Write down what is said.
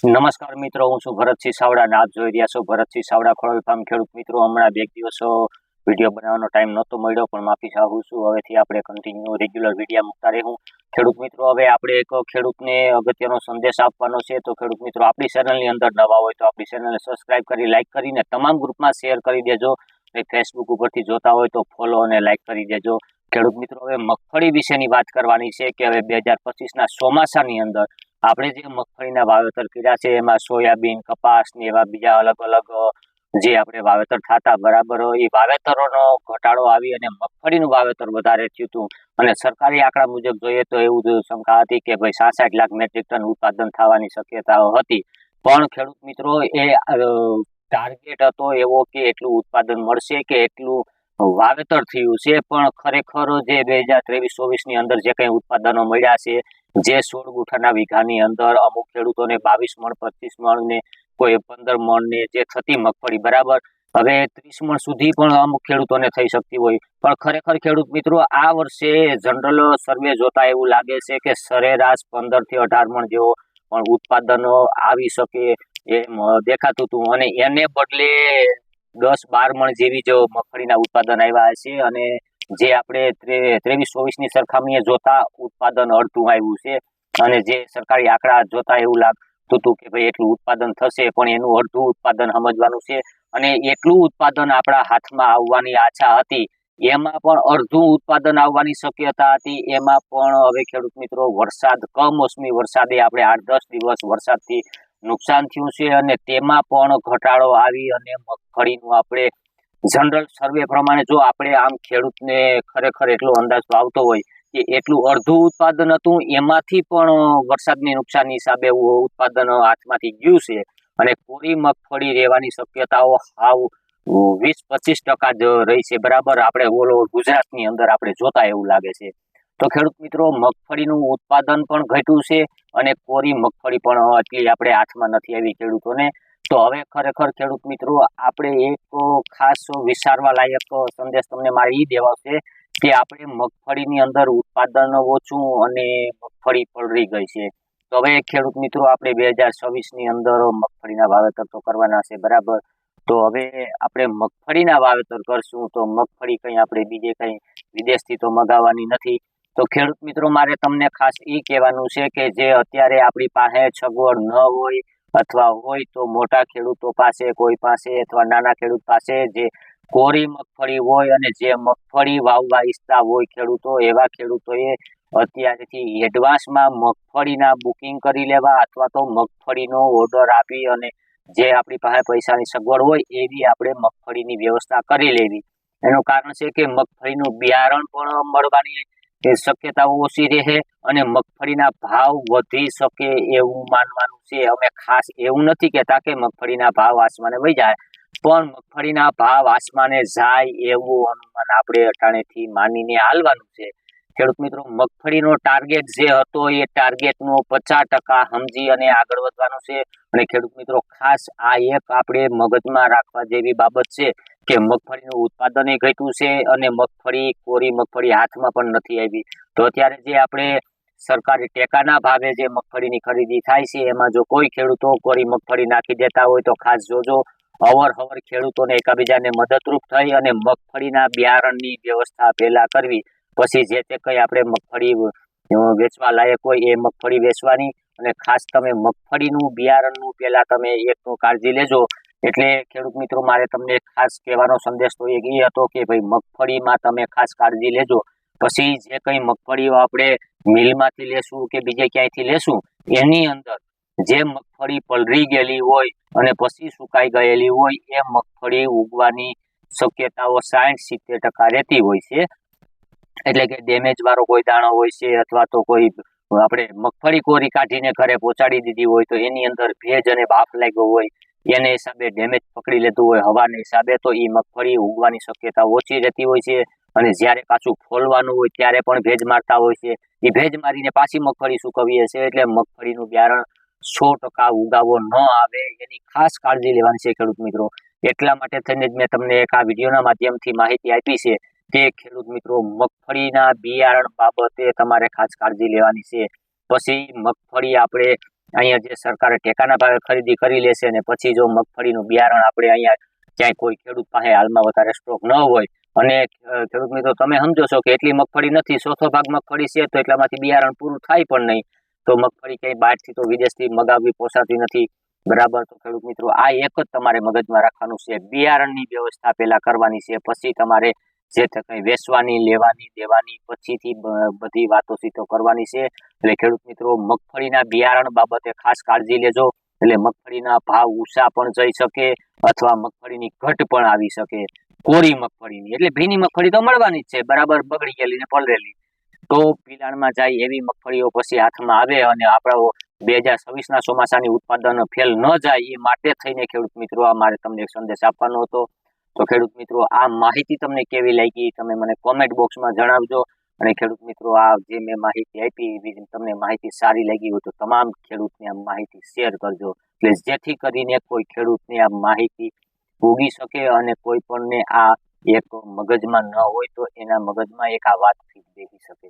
નમસ્કાર મિત્રો, હું છું ભરતસિંહ સાવડા અને આપ જોઈ રહ્યા છો ભરતસિંહ સાવડા ખોળવી ફાર્મ ખેડૂત મિત્રો. હમણાં બે દિવસો વીડિયો બનાવવાનો ટાઈમ નહોતો મળ્યો, પણ માફી ચાહું છું. હવેથી આપણે કન્ટિન્યુ રેગ્યુલર વીડિયો મૂકતા રહેવું. ખેડૂત મિત્રો, હવે આપણે એક ખેડૂતને અગત્યનો સંદેશ આપવાનો છે. તો ખેડૂત મિત્રો, આપણી ચેનલની અંદર નવા હોય તો આપણી ચેનલને સબસ્ક્રાઇબ કરી લાઇક કરીને તમામ ગ્રુપમાં શેર કરી દેજો. ફેસબુક ઉપરથી જોતા હોય તો ફોલો અને લાઇક કરી દેજો. ખેડૂત મિત્રો, હવે મગફળી વિશેની વાત કરવાની છે કે હવે બે હજાર પચીસના ચોમાસાની અંદર આપણે જે મગફળીના વાવેતર કર્યા છે, એમાં સોયાબીન, કપાસ ને એવા બીજા અલગ અલગ જે આપણે વાવેતર થતા, બરાબર, એ વાવેતરોનો ઘટાડો આવી અને મગફળીનું વાવેતર વધારે થયું હતું. અને સરકારી આંકડા મુજબ જોઈએ તો એવું શંકા હતી કે ભાઈ સાસઠ લાખ મેટ્રિક ટન ઉત્પાદન થવાની શક્યતાઓ હતી. પણ ખેડૂત મિત્રો, એ ટાર્ગેટ હતો એવો કે એટલું ઉત્પાદન મળશે કે એટલું વાવેતર થયું છે. પણ ખરેખર જે બે હજાર ત્રેવીસ ચોવીસની અંદર જે કંઈ ઉત્પાદનો મળ્યા છે જે સોળ ગુઠાના વીઘાની અંદર અમુક ખેડૂતોને બાવીસ મણ, પચીસ મણ ને કોઈ પંદર મણ ને જે થતી મગફળી, બરાબર? હવે ત્રીસ મણ સુધી પણ અમુક ખેડૂતોને થઈ શકતી હોય. પણ ખરેખર ખેડૂત મિત્રો, આ વર્ષે જનરલ સર્વે જોતા એવું લાગે છે કે સરેરાશ પંદરથી અઢાર મણ જેવો પણ ઉત્પાદનો આવી શકે એમ દેખાતું હતું. અને એને બદલે દસ બાર મણ જેવી જો મગફળીના ઉત્પાદન આવ્યા છે અને જે આપણે ત્રેવીસ ચોવીસની સરખામણીએ જોતા ઉત્પાદન અડધું આવ્યું છે અને જે સરકારી આંકડા જોતા એવું લાગતું હતું કે ભાઈ એટલું ઉત્પાદન થશે, પણ એનું અડધું ઉત્પાદન સમજવાનું છે અને એટલું ઉત્પાદન આપણા હાથમાં આવવાની આશા હતી. એમાં પણ અડધું ઉત્પાદન આવવાની શક્યતા હતી. એમાં પણ હવે ખેડૂત મિત્રો, વરસાદ, કમોસમી વરસાદે આપણે આઠ, દસ દિવસ વરસાદથી નુકસાન થયું છે અને તેમાં પણ ઘટાડો આવી અને મગફળીનું આપણે જનરલ સર્વે પ્રમાણે જો આપણે આમ ખેડૂતને ખરેખર એટલો અંદાજ આવતો હોય કે એટલું અડધું ઉત્પાદન હતું, એમાંથી પણ વરસાદની નુકસાન હિસાબે ઉત્પાદન હાથમાંથી ગયું છે અને કોરી મગફળી રહેવાની શક્યતાઓ હાવ વીસ પચીસ ટકા જ રહી છે. બરાબર? આપણે ઓલ ગુજરાતની અંદર આપણે જોતા એવું લાગે છે. તો ખેડૂત મિત્રો, મગફળીનું ઉત્પાદન પણ ઘટ્યું છે અને કોરી મગફળી પણ એટલી આપણે હાથમાં નથી આવી ખેડૂતોને. તો હવે ખરેખર ખેડૂત મિત્રો, આપણે એક ખાસ વિચારવા લાયક સંદેશ તમને મારે દેવા છે કે આપણે મગફળીની અંદર ઉત્પાદન ઓછું અને મગફળી પલળી ગઈ છે. તો હવે ખેડૂત મિત્રો, આપણે બે હજાર છવ્વીસની અંદર મગફળીના વાવેતર તો કરવાના છે, બરાબર? તો હવે આપણે મગફળીના વાવેતર કરશું તો મગફળી કંઈ આપણે બીજે કંઈ વિદેશથી તો મગાવવાની નથી. તો ખેડૂત મિત્રો, મારે તમને ખાસ એ કહેવાનું છે કે જે અત્યારે આપણી પાસે સગવડ ન હોય અથવા હોય તો મોટા ખેડૂતો પાસે, કોઈ પાસે અથવા નાના ખેડૂત પાસે જે કોરી મગફળી હોય અને જે મગફળી વાવવા ઈચ્છતા હોય ખેડૂતો, એવા ખેડૂતોએ અત્યારેથી એડવાન્સમાં મગફળીના બુકિંગ કરી લેવા અથવા તો મગફળીનો ઓર્ડર આપી અને જે આપણી પાસે પૈસાની સગવડ હોય એવી આપણે મગફળીની વ્યવસ્થા કરી લેવી. એનું કારણ છે કે મગફળીનું બિયારણ પણ મળવાની એ શક્યતાઓ ઓછી રહે અને મગફળીના ભાવ વધી શકે એવું માનવાનું છે. અમે ખાસ એવું નથી કહેતા કે મગફળીના ભાવ આસમાને વહી જાય, પણ મગફળીના ભાવ આસમાને જાય એવું અનુમાન આપણે અટાણેથી માનીને હાલવાનું છે. ખેડૂત મિત્રો, મગફળીનો ટાર્ગેટ જે હતો એ ટાર્ગેટનો પચાસ ટકા સમજી અને આગળ વધવાનું છે. અને ખેડૂત મિત્રો, ખાસ આ એક આપણે મગજમાં રાખવા જેવી બાબત છે. કે મગફળીનું ઉત્પાદન ઘટ્યું છે અને મગફળી, કોરી મગફળી હાથમાં પણ નથી આવી. તો અત્યારે જે આપણે સરકારે ટેકાના ભાવે જે મગફળીની ખરીદી થાય છે, એમાં જો કોઈ ખેડૂતો કોરી મગફળી નાખી દેતા હોય તો ખાસ જોજો. અવર હવર ખેડૂતોને એકબીજાને મદદરૂપ થઈ અને મગફળીના બિયારણની વ્યવસ્થા પહેલા કરવી. પછી જે તે કંઈ આપણે મગફળી વેચવા લાયક હોય એ મગફળી વેચવાની. અને ખાસ તમે મગફળીનું બિયારણનું પહેલા તમે એકનું કાળજી લેજો. એટલે ખેડૂત મિત્રો, મારે તમને ખાસ કહેવાનો સંદેશ તો એક એ હતો કે ભાઈ, મગફળીમાં તમે ખાસ કાળજી લેજો. પછી જે કંઈ મગફળીઓ આપણે મિલમાંથી લેશું કે બીજે ક્યાંયથી લેશું, એની અંદર જે મગફળી પલરી ગયેલી હોય અને પછી સુકાઈ ગયેલી હોય, એ મગફળી ઉગવાની શક્યતાઓ સાઠ સિત્તેર ટકા રહેતી હોય છે. એટલે કે ડેમેજ વાળો કોઈ દાણો હોય છે અથવા તો કોઈ આપણે મગફળી કોરી કાઢીને ઘરે પહોંચાડી દીધી હોય તો એની અંદર ભેજ અને બાફ લાગ્યો હોય એને હિસાબે ડેમેજ પકડી લેતું હોય, હવાના હિસાબે તો એ મગફળી ઉગવાની શક્યતા ઓછી રહેતી હોય છે અને જ્યારે પાછું ફોલવાનું હોય ત્યારે પણ ભેજ મારતા હોય છે. એ ભેજ મારીને પાછી મગફળી સુકવીએ છીએ એટલે મગફળીનું બિયારણ સો ટકા ઉગાવો ન આવે એની ખાસ કાળજી લેવાની છે ખેડૂત મિત્રો. એટલા માટે થઈને જ મેં તમને એક આ વિડીયોના માધ્યમથી માહિતી આપી છે કે ખેડૂત મિત્રો, મગફળીના બિયારણ બાબતે તમારે ખાસ કાળજી લેવાની છે. પછી મગફળી આપણે અહીંયા જે સરકારે ટેકાના ભાવે ખરીદી કરી લેશે અને પછી જો મગફળીનું બિયારણ આપણે અહીંયા ક્યાંય કોઈ ખેડૂત પાસે હાલમાં વધારે સ્ટોક ન હોય, અને ખેડૂત મિત્રો, તમે સમજો છો કે એટલી મગફળી નથી, ચોથો ભાગ મગફળી છે, તો એટલામાંથી બિયારણ પૂરું થાય પણ નહીં. તો મગફળી ક્યાંય બહારથી તો વિદેશથી મગાવવી પોસાતી નથી. બરાબર? તો ખેડૂત મિત્રો, આ એક જ તમારે મગજમાં રાખવાનું છે. બિયારણની વ્યવસ્થા પહેલા કરવાની છે, પછી તમારે જે તે કંઈ વેચવાની, લેવાની, દેવાની, પછીથી બધી વાતો સીતો કરવાની છે. એટલે ખેડૂત મિત્રો, મગફળીના બિયારણ બાબતે ખાસ કાળજી લેજો. એટલે મગફળીના ભાવ ઊંચા પણ જઈ શકે અથવા મગફળીની ઘટ પણ આવી શકે. કોરી મગફળીની, એટલે ભીની મગફળી તો મળવાની જ છે. બરાબર બગડી ગયેલી ને પલરેલી. તો પિલાણમાં જાય એવી મગફળીઓ પછી હાથમાં આવે અને આપણા બે હજાર છવ્વીસના ચોમાસાની ઉત્પાદન ફેલ ન જાય એ માટે થઈને ખેડૂત મિત્રો, આ મારે તમને એક સંદેશ આપવાનો હતો. તો ખેડૂત મિત્રો, આ માહિતી તમને કેવી લાગી? તમે મને કોમેન્ટ બોક્સમાં જણાવજો. અને ખેડૂત મિત્રો, આ જે મેં માહિતી આપી એવી તમને માહિતી સારી લાગી હોય તો તમામ ખેડૂતને આ માહિતી શેર કરજો. એટલે જેથી કરીને કોઈ ખેડૂતને આ માહિતી ઉગી શકે અને કોઈ પણને આ એક મગજમાં ન હોય તો એના મગજમાં એક આ વાત ફીટ બેસી શકે.